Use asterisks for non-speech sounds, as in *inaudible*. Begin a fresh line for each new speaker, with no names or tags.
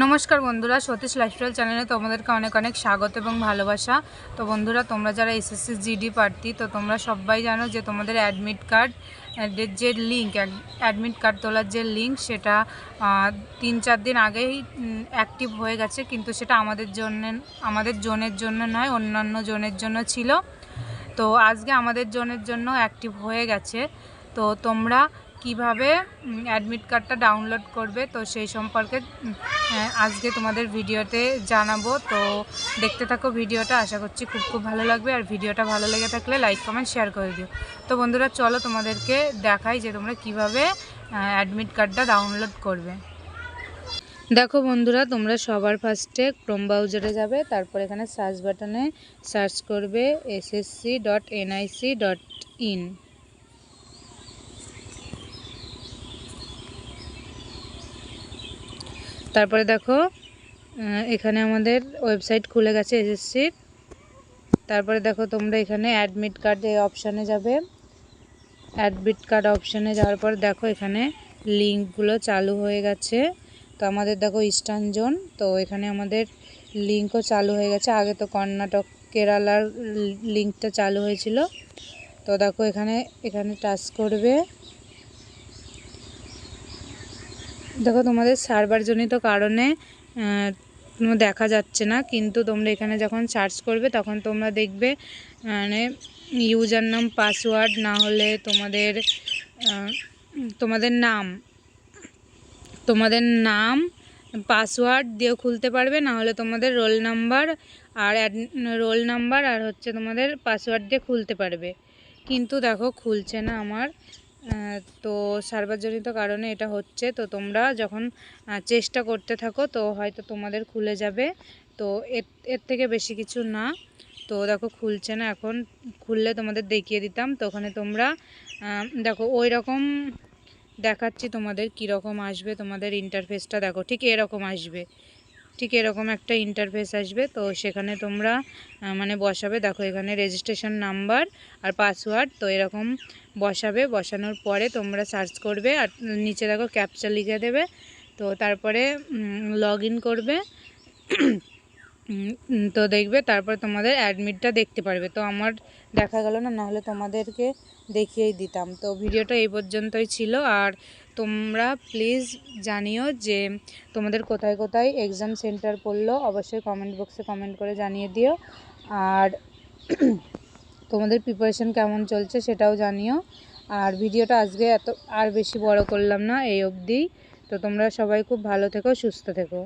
নমস্কার বন্ধুরা, সতীশ লাইফস্টাইল চ্যানেলে তোমাদেরকে অনেক অনেক স্বাগত এবং ভালোবাসা। তো বন্ধুরা, তোমরা যারা এসএসসি জিডি প্রার্থী, তো তোমরা সবাই জানো যে তোমাদের অ্যাডমিট কার্ড যে লিঙ্ক অ্যাডমিট কার্ড তোলার যে লিঙ্ক সেটা তিন চার দিন আগেই অ্যাক্টিভ হয়ে গেছে। কিন্তু সেটা আমাদের জন্য, আমাদের জোনের জন্য নয়, অন্যান্য জোনের জন্য ছিল। তো আজকে আমাদের জনের জন্য অ্যাক্টিভ হয়ে গেছে। তো তোমরা কীভাবে অ্যাডমিট কার্ডটা ডাউনলোড করবে, তো সেই সম্পর্কে আজকে তোমাদের ভিডিওতে জানাব। তো দেখতে থাকো ভিডিওটা, আশা করছি খুব খুব ভালো লাগবে। আর ভিডিওটা ভালো লেগে থাকলে লাইক কমেন্ট শেয়ার করে দিও। তো বন্ধুরা, চলো তোমাদেরকে দেখাই যে তোমরা কীভাবে অ্যাডমিট কার্ডটা ডাউনলোড করবে। দেখো বন্ধুরা, তোমরা সবার ফার্স্টে ক্রোম ব্রাউজারে যাবে, তারপর এখানে সার্চ বাটনে সার্চ করবে SSC dot NIC dot in তারপরে দেখো এখানে আমাদের ওয়েবসাইট খুলে গেছে এসএসসির। তারপরে দেখো তোমরা এখানে অ্যাডমিট কার্ড এই অপশানে যাবে। অ্যাডমিট কার্ড অপশানে যাওয়ার পর দেখো এখানে লিঙ্কগুলো চালু হয়ে গেছে। তো আমাদের দেখো ইস্টার্ন জোন, তো এখানে আমাদের লিঙ্কও চালু হয়ে গেছে। আগে তো কর্ণাটক, কেরালার লিঙ্কটা চালু হয়েছিল। তো দেখো এখানে এখানে টাচ করবে। দেখো, তোমাদের সার্ভারজনিত কারণে দেখা যাচ্ছে না, কিন্তু তোমরা এখানে যখন সার্চ করবে, তখন তোমরা দেখবে মানে ইউজার নাম পাসওয়ার্ড না হলে তোমাদের তোমাদের নাম তোমাদের নাম পাসওয়ার্ড দিয়েও খুলতে পারবে, না হলে তোমাদের রোল নাম্বার আর রোল নাম্বার আর হচ্ছে তোমাদের পাসওয়ার্ড দিয়ে খুলতে পারবে। কিন্তু দেখো, খুলছে না আমার তো সার্বজনিত কারণে এটা হচ্ছে। তো তোমরা যখন চেষ্টা করতে থাকো, তো হয়তো তোমাদের খুলে যাবে। তো এর এর থেকে বেশি কিছু না। তো দেখো, খুলছে না এখন। খুললে তোমাদের দেখিয়ে দিতাম। তো ওখানে তোমরা দেখো ওই রকম দেখাচ্ছি তোমাদের কীরকম আসবে। তোমাদের ইন্টারফেসটা দেখো, ঠিক এরকম আসবে। ঠিক এরকম একটা ইন্টারফেস আসবে। তো সেখানে তোমরা মানে বসাবে। দেখো, এখানে রেজিস্ট্রেশন নাম্বার আর পাসওয়ার্ড তো এরকম বসাবে। বসানোর পরে তোমরা সার্চ করবে আর নিচে দেখো ক্যাপচা লিখে দেবে। তো তারপরে লগ করবে। তো দেখবে, তারপর তোমাদের অ্যাডমিটটা দেখতে পারবে। তো আমার দেখা গেল না, নাহলে তোমাদেরকে দেখিয়েই দিতাম। তো ভিডিওটা এই পর্যন্তই ছিল। আর তোমরা প্লিজ জানিও যে তোমাদের কোথায় কোথায় এক্সাম সেন্টার পড়ল। অবশ্যই কমেন্ট বক্সে কমেন্ট করে জানিয়ে দিও। আর *clears throat* তোমাদের প্রিপারেশন কেমন চলছে সেটাও জানিও। আর ভিডিওটা আজকে এত, আর বেশি বড় করলাম না, এই অবধি। তো তোমরা সবাই খুব ভালো থেকো, সুস্থ থেকো।